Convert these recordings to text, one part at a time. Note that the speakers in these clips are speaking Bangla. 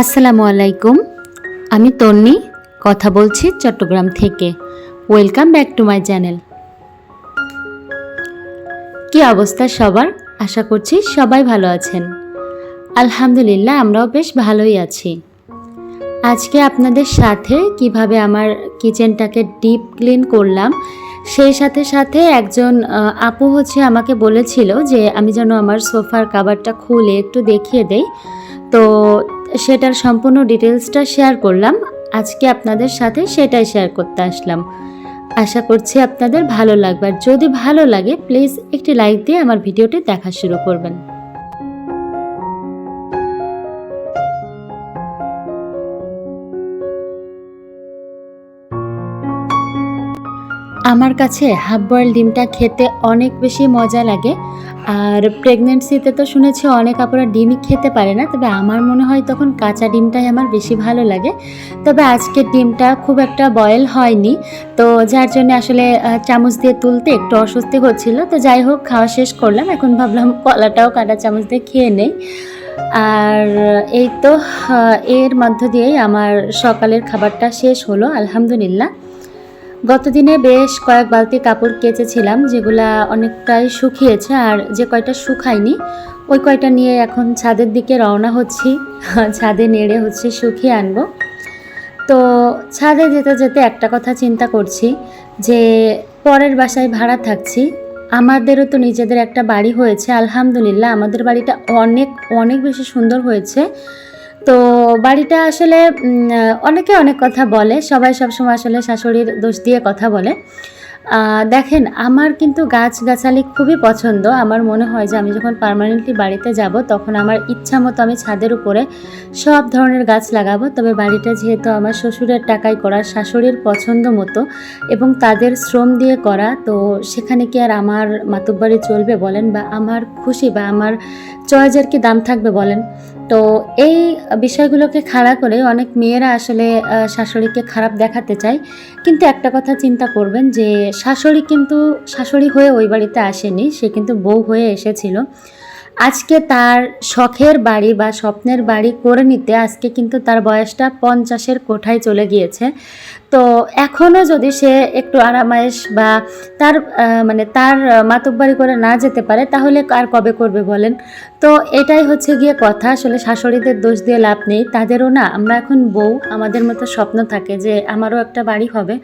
আসসালামু আলাইকুম। আমি তন্নি, কথা বলছি চট্টগ্রাম থেকে। Welcome back to my channel কি অবস্থা সবার? আশা করছি সবাই ভালো আছেন। আলহামদুলিল্লাহ, আমরাও বেশ ভালোই আছি। আজকে আপনাদের সাথে কীভাবে আমার কিচেনটাকে ডিপ ক্লিন করলাম, সেই সাথে সাথে একজন আপু হচ্ছে আমাকে বলেছিল যে, আমি যেন আমার সোফার কাভারটা খুলে একটু দেখিয়ে দেই। তো সেটার সম্পূর্ণ ডিটেলসটা শেয়ার করলাম। আজকে আপনাদের সাথে সেটাই শেয়ার করতে আসলাম। আশা করছি আপনাদের ভালো লাগবে। আর যদি ভালো লাগে প্লিজ একটি লাইক দিয়ে আমার ভিডিওটি দেখা শুরু করবেন। আমার কাছে হাফ বয়েল ডিমটা খেতে অনেক বেশি মজা লাগে। আর প্রেগনেন্সিতে তো শুনেছি অনেক আপনারা ডিমই খেতে পারে না, তবে আমার মনে হয় তখন কাঁচা ডিমটাই আমার বেশি ভালো লাগে। তবে আজকের ডিমটা খুব একটা বয়েল হয়নি, তো যার জন্য আসলে চামচ দিয়ে তুলতে একটু অস্বস্তি হচ্ছিল। তো যাই হোক, খাওয়া শেষ করলাম, এখন ভাবলাম কলাটাও কাটা চামচ দিয়ে খেয়ে নেই। আর এই তো এর মধ্য দিয়েই আমার সকালের খাবারটা শেষ হলো, আলহামদুলিল্লাহ। গতদিনে বেশ কয়েক বালতি কাপড় কেচেছিলাম, যেগুলা অনেকটাই শুকিয়েছে আর যে কয়টা শুকায়নি, ওই কয়টা নিয়ে এখন ছাদের দিকে রওনা হচ্ছি। ছাদে নেড়ে হচ্ছে শুকিয়ে আনব। তো ছাদে যেতে যেতে একটা কথা চিন্তা করছি, যে পরের বাসায় ভাড়া থাকছি, আমাদেরও তো নিজেদের একটা বাড়ি হয়েছে, আলহামদুলিল্লাহ, আমাদের বাড়িটা অনেক অনেক বেশি সুন্দর হয়েছে। তো বাড়িটা আসলে অনেকে অনেক কথা বলে, সবাই সবসময় আসলে শাশুড়ির দোষ দিয়ে কথা বলে। দেখেন, আমার কিন্তু গাছগাছালি খুবই পছন্দ। আমার মনে হয় যে আমি যখন পার্মানেন্টলি বাড়িতে যাব, তখন আমার ইচ্ছা মতো আমি ছাদের উপরে সব ধরনের গাছ লাগাবো। তবে বাড়িটা যেহেতু আমার শ্বশুরের টাকায় করা, শাশুড়ির পছন্দ মতো এবং তাদের শ্রম দিয়ে করা, তো সেখানে কি আর আমার মাতুব্বাড়ি চলবে বলেন? বা আমার খুশি বা আমার চয়েজের কি দাম থাকবে বলেন। তো এই বিষয়গুলোকে খাড়া করে অনেক মেয়েরা আসলে শাশুড়িকে খারাপ দেখাতে চায়। কিন্তু একটা কথা চিন্তা করবেন যে, শাশুড়ি কিন্তু, শাশুড়ি হয়ে ওই বাড়িতে আসেনি, সে কিন্তু বউ হয়ে এসেছিল। আজকে তার শখের বাড়ি বা স্বপ্নের বাড়ি করে নিতে আজকে কিন্তু তার বয়সটা পঞ্চাশের কোঠায় চলে গিয়েছে। তো এখনও যদি সে একটু আরামায়েশ বা তার মানে তার মাতব্বাড়ি করে না যেতে পারে, তাহলে আর কবে করবে বলেন? তো এটাই হচ্ছে গিয়ে কথা। আসলে শাশুড়িদের দোষ দিয়ে লাভ নেই, তাদেরও না। আমরা এখন বউ, আমাদের মতো স্বপ্ন থাকে যে আমারও একটা বাড়ি হবে।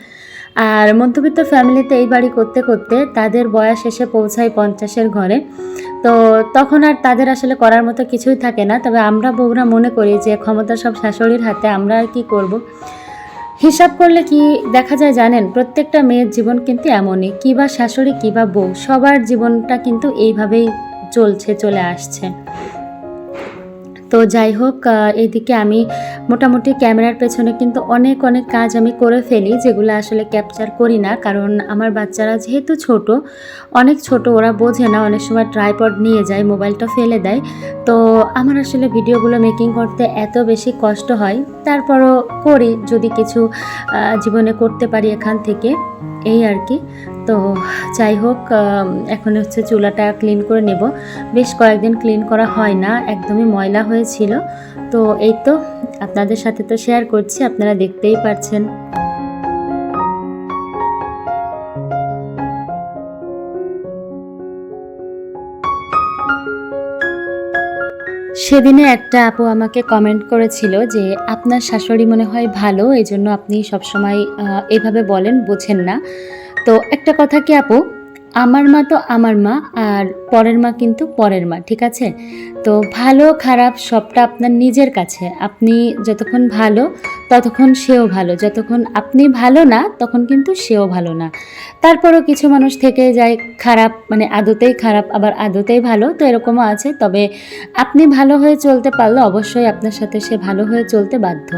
আর মধ্যবিত্ত ফ্যামিলিতে এই বাড়ি করতে করতে তাদের বয়স এসে পৌঁছায় পঞ্চাশের ঘরে। তো তখন আর তাদের আসলে করার মতো কিছুই থাকে না। তবে আমরা বউরা মনে করি যে ক্ষমতা সব শাশুড়ির হাতে, আমরা আর কি করব? হিসাব করলে কি দেখা যায় জানেন, প্রত্যেকটা মেয়ের জীবন কিন্তু এমনই। কী বা শাশুড়ি, কী বা বউ, সবার জীবনটা কিন্তু এইভাবেই চলছে, চলে আসছে। তো যাই হোক আহ, এইদিকে আমি মোটামুটি ক্যামেরার পেছনে কিন্তু অনেক অনেক কাজ আমি করে ফেলি যেগুলো আসলে ক্যাপচার করি না। কারণ আমার বাচ্চারা যেহেতু ছোট অনেক ছোট ওরা বোঝে না অনেক সময় ট্রাইপড নিয়ে যায় মোবাইলটা ফেলে দেয়। তো আমার আসলে ভিডিওগুলো মেকিং করতে এত বেশি কষ্ট হয়। তারপরও করি যদি কিছু জীবনে করতে পারি এখান থেকে এই আর কি। তো যাই হোক এখন হচ্ছে চুলাটা ক্লিন করে নেব। বেশ কয়েকদিন ক্লিন করা হয় না, একদমই ময়লা হয়েছিল। তো এই তো, আপনাদের সাথে তো শেয়ার করছি, আপনারা দেখতেই পারছেন। সেদিনে একটা আপু আমাকে কমেন্ট করেছিল যে, আপনার শাশুড়ি মনে হয় ভালো এই জন্য আপনি সবসময় এভাবে বলেন, বোঝেন না। তো একটা কথা কি আপু? আমার মা তো আমার মা আর পরের মা কিন্তু পরের মা, ঠিক আছে? তো ভালো, খারাপ সবটা আপনার নিজের কাছে। আপনি যতক্ষণ ভালো, ততক্ষণ সেও ভালো। যতক্ষণ আপনি ভালো না, তখন কিন্তু সেও ভালো না। তারপরও কিছু মানুষ থেকে যায় খারাপ মানে আদতেই খারাপ, আবার আদতেই ভালো, তো এরকমও আছে। তবে আপনি ভালো হয়ে চলতে পারলে অবশ্যই আপনার সাথে সে ভালো হয়ে চলতে বাধ্য।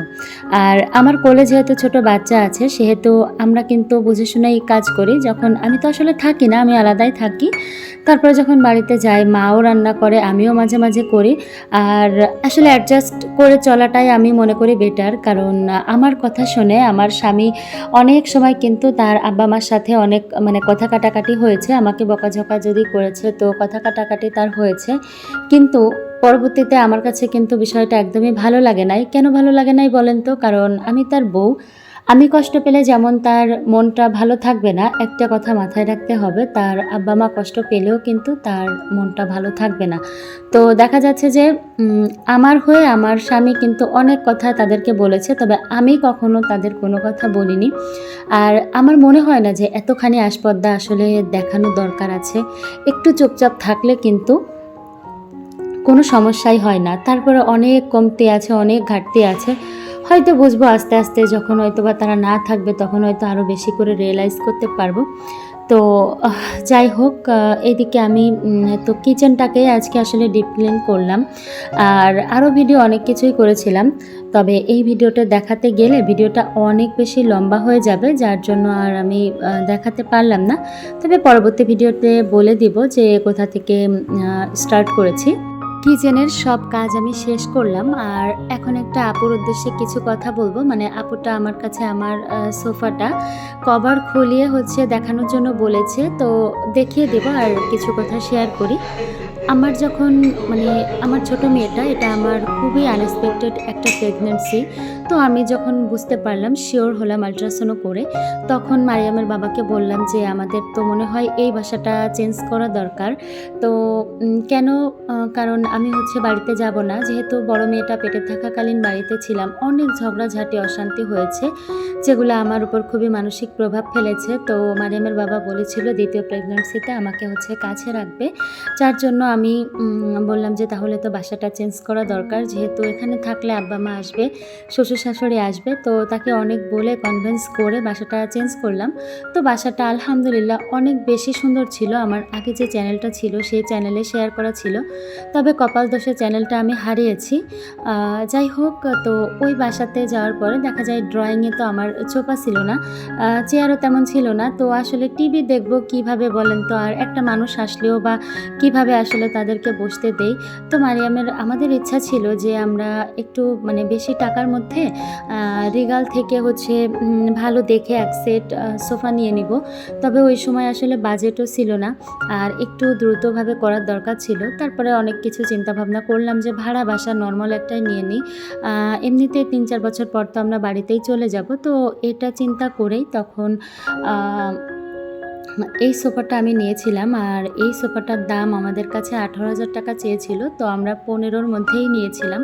আর আমার কোলে যেহেতু ছোট বাচ্চা আছে, সেহেতু আমরা কিন্তু বুঝে শুনেই কাজ করি। যখন আমি তো আসলে থাকি না, আমি আলাদাই থাকি। তারপরে যখন বাড়িতে যাই মাও রান্না করে, আমিও মাঝে মাঝে করি। আর আসলে অ্যাডজাস্ট করে চলাটাই আমি মনে করি বেটার কারণ আমার কথা শুনে আমার স্বামী অনেক সময় কিন্তু তার আব্বা মার সাথে অনেক মানে কথা কাটাকাটি হয়েছে, আমাকে বকাঝকা যদি করেছে তো কথা কাটাকাটি তার হয়েছে। কিন্তু পরবর্তীতে আমার কাছে কিন্তু বিষয়টা একদমই ভালো লাগে নাই। কেন ভালো লাগে নাই বলেন তো? কারণ আমি তার বউ আমি কষ্ট পেলে যেমন তার মনটা ভালো থাকবে না, একটা কথা মাথায় রাখতে হবে, তার আব্বা মা কষ্ট পেলেও কিন্তু তার মনটা ভালো থাকবে না। তো দেখা যাচ্ছে যে আমার হয়ে আমার স্বামী কিন্তু অনেক কথা তাদেরকে বলেছে, তবে আমি কখনো তাদের কোনো কথা বলিনি। আর আমার মনে হয় না যে এতখানি আসপদ্দা আসলে দেখানো দরকার আছে। একটু চুপচাপ থাকলে কিন্তু কোনো সমস্যাই হয় না। তারপরে অনেক কমতি আছে, অনেক ঘাটতি আছে। হয়তো বুঝব আস্তে আস্তে যখন হয়তো বা তারা না থাকবে তখন হয়তো আরও বেশি করে রিয়েলাইজ করতে পারব। তো যাই হোক এদিকে আমি তো কিচেনটাকে আজকে আসলে ডিপ ক্লিন করলাম। আর আরও ভিডিও অনেক কিছুই করেছিলাম। তবে এই ভিডিওটা দেখাতে গেলে ভিডিওটা অনেক বেশি লম্বা হয়ে যাবে, যার জন্য আর আমি দেখাতে পারলাম না। তবে পরবর্তী ভিডিওতে বলে দিব যে কোথা থেকে স্টার্ট করেছি। কিচেনের সব কাজ আমি শেষ করলাম। আর এখন একটা আপুর উদ্দেশ্যে কিছু কথা বলব। মানে আপুটা আমার কাছে আমার সোফাটা কভার খুলিয়ে হচ্ছে দেখানোর জন্য বলেছে। তো দেখিয়ে দেবো আর কিছু কথা শেয়ার করি। আমার যখন মানে আমার ছোট মেয়েটা, এটা আমার খুবই আনএক্সপেক্টেড একটা প্রেগনেন্সি তো আমি যখন বুঝতে পারলাম শিওর হলাম আলট্রাসাউন্ড করে, তখন মারিয়ামের বাবাকে বললাম যে, আমাদের তো মনে হয় এই বাসাটা চেঞ্জ করা দরকার। তো কেন কারণ আমি হচ্ছে বাড়িতে যাব না। যেহেতু বড় মেয়েটা পেটে থাকাকালীন বাড়িতে ছিলাম, অনেক ঝগড়াঝাটি, অশান্তি হয়েছে, যেগুলো আমার উপর খুবই মানসিক প্রভাব ফেলেছে। তো মারিয়ামের বাবা বলেছিল, দ্বিতীয় প্রেগন্যান্সিতে আমাকে হচ্ছে কাছে রাখবে। যার জন্য আমি বললাম যে তাহলে তো বাসাটা চেঞ্জ করা দরকার। যেহেতু এখানে থাকলে আব্বা মা আসবে শ্বশুর শাশুড়ি আসবে, তো তাকে অনেক বলে কনভিন্স করে বাসাটা চেঞ্জ করলাম। তো বাসাটা আলহামদুলিল্লাহ অনেক বেশি সুন্দর ছিল। আমার আগে যে চ্যানেলটা ছিল, সেই চ্যানেলে শেয়ার করা ছিল। তবে কপাল দোষের চ্যানেলটা আমি হারিয়েছি। যাই হোক, তো ওই বাসাতে যাওয়ার পরে দেখা যায় ড্রয়িংয়ে তো আমার চোপা ছিল না চেয়ারও তেমন ছিল না। তো আসলে টিভি দেখব কীভাবে বলেন তো? আর একটা মানুষ আসলেও বা কীভাবে আসলে তাদেরকে বসতে দেই। তো মারিয়ামের, আমাদের ইচ্ছা ছিল যে আমরা একটু মানে বেশি টাকার মধ্যে রিগাল থেকে হচ্ছে ভালো দেখে এক সেট সোফা নিয়ে নিব। তবে ওই সময় আসলে বাজেটও ছিল না, আর একটু দ্রুতভাবে করার দরকার ছিল। তারপরে অনেক কিছু চিন্তা ভাবনা করলাম যে ভাড়া বাসা নর্মাল একটাই নিয়ে নিই। এমনিতে তিন চার বছর পর তো আমরা বাড়িতেই চলে যাব। তো এটা চিন্তা করেই তখন এই সোফাটা আমি নিয়েছিলাম আর এই সোফাটার দাম আমাদের কাছে আঠারো হাজার টাকা চেয়েছিল, তো আমরা পনেরোর মধ্যেই নিয়েছিলাম।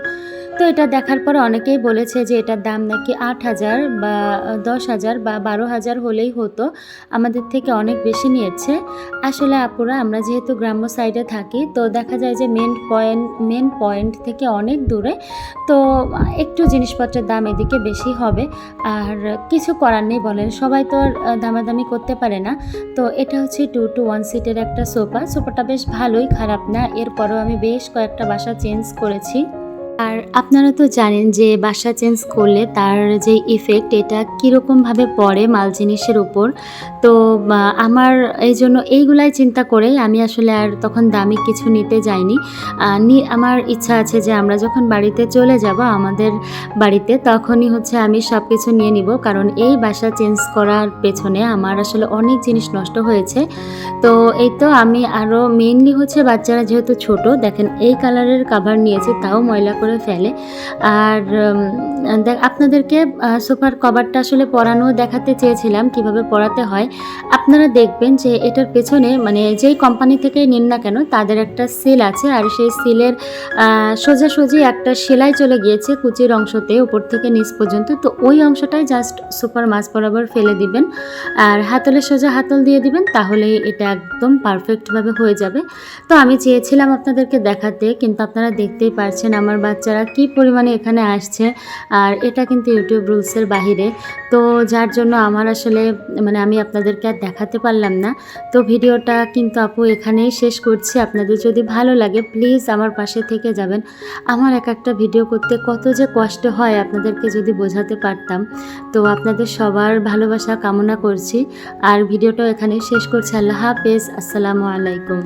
তো এটা দেখার পর অনেকেই বলেছে যে এটার দাম নাকি আট হাজার বা দশ হাজার বা বারো হাজার হলেই হতো, আমাদের থেকে অনেক বেশি নিয়েছে। আসলে আপুরা, আমরা যেহেতু গ্রাম্য সাইডে থাকি, তো দেখা যায় যে মেন পয়েন্ট মেন পয়েন্ট থেকে অনেক দূরে, তো একটু জিনিসপত্রের দাম এদিকে বেশি হবে। আর কিছু করার নেই বলেন, সবাই তো আর দামাদামি করতে পারে না। তো এটা হচ্ছে টু টু ওয়ান সিটের একটা সোফা সোফাটা বেশ ভালোই খারাপ না, এরপরও আমি বেশ কয়েকটা বাসা চেঞ্জ করেছি। আর আপনারা তো জানেন যে বাসা চেঞ্জ করলে তার যে ইফেক্ট এটা কীরকমভাবে পড়ে মাল জিনিসের উপর। তো আমার এই জন্য এইগুলাই চিন্তা করেই আমি আসলে আর তখন দামি কিছু নিতে যাইনি। আমার ইচ্ছা আছে যে আমরা যখন বাড়িতে চলে যাব আমাদের বাড়িতে তখনই হচ্ছে আমি সব কিছু নিয়ে নিব। কারণ এই বাসা চেঞ্জ করার পেছনে আমার আসলে অনেক জিনিস নষ্ট হয়েছে। তো এই তো আমি আরও মেইনলি হচ্ছে বাচ্চারা যেহেতু ছোট, দেখেন এই কালারের কাভার নিয়েছি, তাও ময়লা করে ফেলে। আর দেখ, আপনাদেরকে সোফার কভারটা আসলে পরানো দেখাতে চেয়েছিলাম কীভাবে পরাতে হয়। আপনারা দেখবেন যে এটার পেছনে মানে যেই কোম্পানি থেকে নিন না কেন, তাদের একটা সিল আছে। আর সেই সিলের সোজাসুজি একটা সেলাই চলে গিয়েছে কুচির অংশতে, উপর থেকে নিচ পর্যন্ত। তো ওই অংশটাই জাস্ট সুপার মাছ বরাবর ফেলে দিবেন। আর হাতলে সোজা হাতল দিয়ে দিবেন, তাহলে এটা একদম পারফেক্টভাবে হয়ে যাবে। তো আমি চেয়েছিলাম আপনাদেরকে দেখাতে, কিন্তু আপনারা দেখতেই পারছেন, আমার বাচ্চারা কি পরিমাণে এখানে আসছে আর এটা কিন্তু ইউটিউব রুলসের বাহিরে। তো যার জন্য আমার আসলে মানে আমি আপনাদেরকে আর দেখাতে পারলাম না। তো ভিডিওটা কিন্তু আপু এখানেই শেষ করছি। আপনাদের যদি ভালো লাগে প্লিজ আমার পাশে থেকে যাবেন। আমার এক একটা ভিডিও করতে কত যে কষ্ট হয় আপনাদেরকে যদি বোঝাতে পারতাম। তো আপনাদের সবার ভালোবাসা কামনা করছি। আর ভিডিওটাও এখানেই শেষ করছি। আল্লাহ হাফেজ। আসসালামু আলাইকুম।